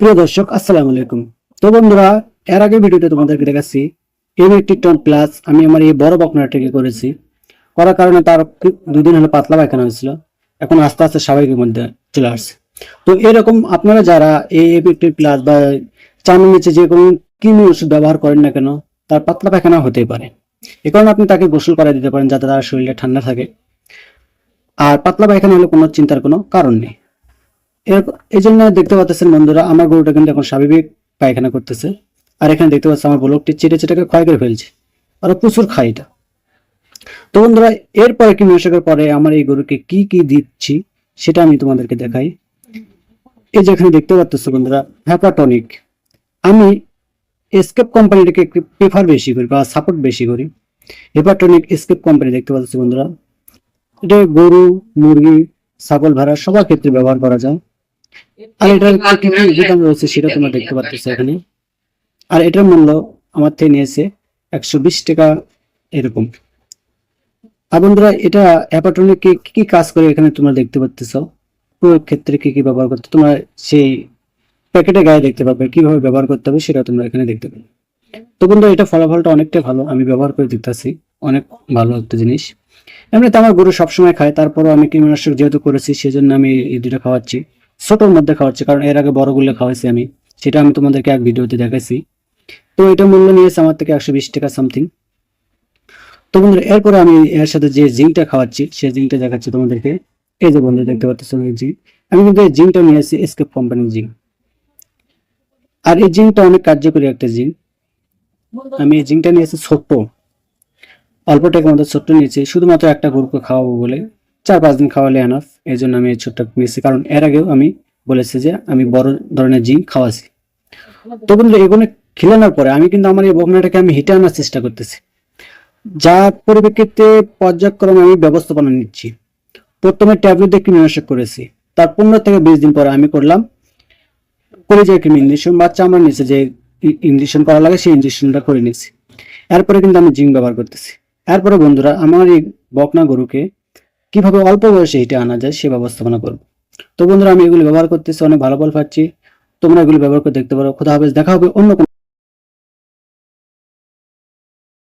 প্রিয় দর্শক, আসসালামু আলাইকুম। তো বন্ধুরা, এর আগে ভিডিওতে তোমাদেরকে দেখাচ্ছি এম একটি টন প্লাস আমি আমার এই বড় বকনাটাকে করেছি। করার কারণে তার দুদিন হলো পাতলা পায়খানা হয়েছিল। এখন আস্তে আস্তে স্বাভাবিকের মধ্যে চলে আসছে। তো এরকম আপনারা যারা এই একটি প্লাস বা চামড়ার নিচে যে কোনো কৃমি ওষুধ ব্যবহার করেন না কেন, তার পাতলা পায়খানা হতেই পারে। এ কারণে আপনি তাকে গোসল করাই দিতে পারেন যাতে তার শরীরে ঠান্ডা থাকে। আর পাতলা পায়খানা হলে কোনো চিন্তার কোনো কারণ নেই। এই জন্য দেখতে পাচ্ছেন বন্ধুরা, আমার গরুটা কিন্তু এখন স্বাভাবিক পায়খানা করতেছে। আর এখানে দেখতে পাচ্ছি আমার ব্লকটি চেটে চেটেকে ক্ষয় করে ফেলছে। আর প্রচুর খায় এটা। তো বন্ধুরা, এরপরে কি মেশকের পরে আমার এই গরুকে কি কি দিচ্ছি, সেটা আমি তোমাদেরকে দেখাই। এই যে এখানে দেখতে পাচ্ছ বন্ধুরা হ্যাপাটনিক আমি এসকেপ কোম্পানিটাকে একটু প্রেফার বেশি করি, বা সাপোর্ট বেশি করি। হেপাটনিক এসকেপ কোম্পানি দেখতে পাচ্ছ বন্ধুরা। এটা গরু, মুরগি, ছাগল, ভেড়া, সবার ক্ষেত্রে ব্যবহার করা যায়। আর এটার কি উপাদান রয়েছে সেটা তোমরা দেখতে পাচ্ছ এখানে। আর এটার মূল্য আমার থেকে নিয়েছে একশো বিশ টাকা এরকম। আর বন্ধুরা, এটা অ্যাপাটনিক কি কি কাজ করে এখানে তোমরা দেখতে পাচ্ছ প্রয়োগ ক্ষেত্রে কি কি ব্যবহার করতে, তোমরা সেই প্যাকেটে গায়ে দেখতে পাবে কীভাবে ব্যবহার করতে হবে সেটা তোমরা এখানে দেখতে পাবে তো বন্ধুরা, এটা ফলাফলটা অনেকটাই ভালো, আমি ব্যবহার করে দেখতেছি, অনেক ভালো একটা জিনিস। এমনিতে আমার গরু সবসময় খায়, তারপরও আমি কীটনাশক যেহেতু করেছি, সেজন্য আমি এই দুটো খাওয়াচ্ছি। ছোটোর মধ্যে খাওয়াচ্ছি, কারণ এর আগে বড়গুলো খাওয়াইছি আমি। সেটা আমি তোমাদেরকে এক ভিডিওতে দেখাইছি। তো এটা মূল্য নিয়েছে আমার থেকে একশো বিশ টাকা সামথিং তো বন্ধুরা, এরপরে আমি এর সাথে যে জিঙ্কটা খাওয়াচ্ছি, সেই জিঙ্কটা দেখাচ্ছি তোমাদেরকে। এই যে বন্ধু দেখতে পাচ্ছ জিঙ্ক আমি কিন্তু এই জিঙ্কটা নিয়ে আসছি এসকেপ কোম্পানির জিঙ্ক আর এই জিঙ্কটা অনেক কার্যকরী একটা জিঙ্ক আমি এই জিঙ্কটা নিয়েছি ছোট্ট। অল্প টাকার মধ্যে ছোট্ট নিয়েছি, শুধুমাত্র একটা গরুকে খাওয়াবো বলে। চার পাঁচ দিন খাওয়ালে এনাফ এই জন্য আমি এই ছোট্ট নিয়েছি। কারণ এর আগেও আমি বলেছি যে আমি বড় ধরনের জিঙ্ক খাওয়াছি। তো বন্ধুরা, এগুলো খিলানোর পরে আমি কিন্তু আমার এই বকনাটাকে আমি হিটে আনার চেষ্টা করতেছি। যার পরিপ্রেক্ষিতে পর্যায়ক্রমে আমি ব্যবস্থাপনা নিচ্ছি। প্রথমে ট্যাবলেট দিয়ে কীটনাশক করেছি। তার পনেরো থেকে বিশ দিন পরে আমি করলাম কলেজের ক্রিমি ইঞ্জেকশন বাচ্চা আমার নিচে যে ইঞ্জেকশন করা লাগে, সেই ইঞ্জেকশনটা করে নিয়েছি। এরপরে কিন্তু আমি জিঙ্ক ব্যবহার করতেছি। এরপরে বন্ধুরা, আমার এই বকনা গরুকে কীভাবে অল্প বয়সে এটা আনা যায় সে ব্যবস্থাপনা করব। তো বন্ধুরা, আমি এগুলি ব্যবহার করতেছি, অনেক ভালো ফল পাচ্ছি। তোমরা এগুলি ব্যবহার করে দেখতে পারো। খোদা হাফেজ, দেখা হবে অন্য কোনো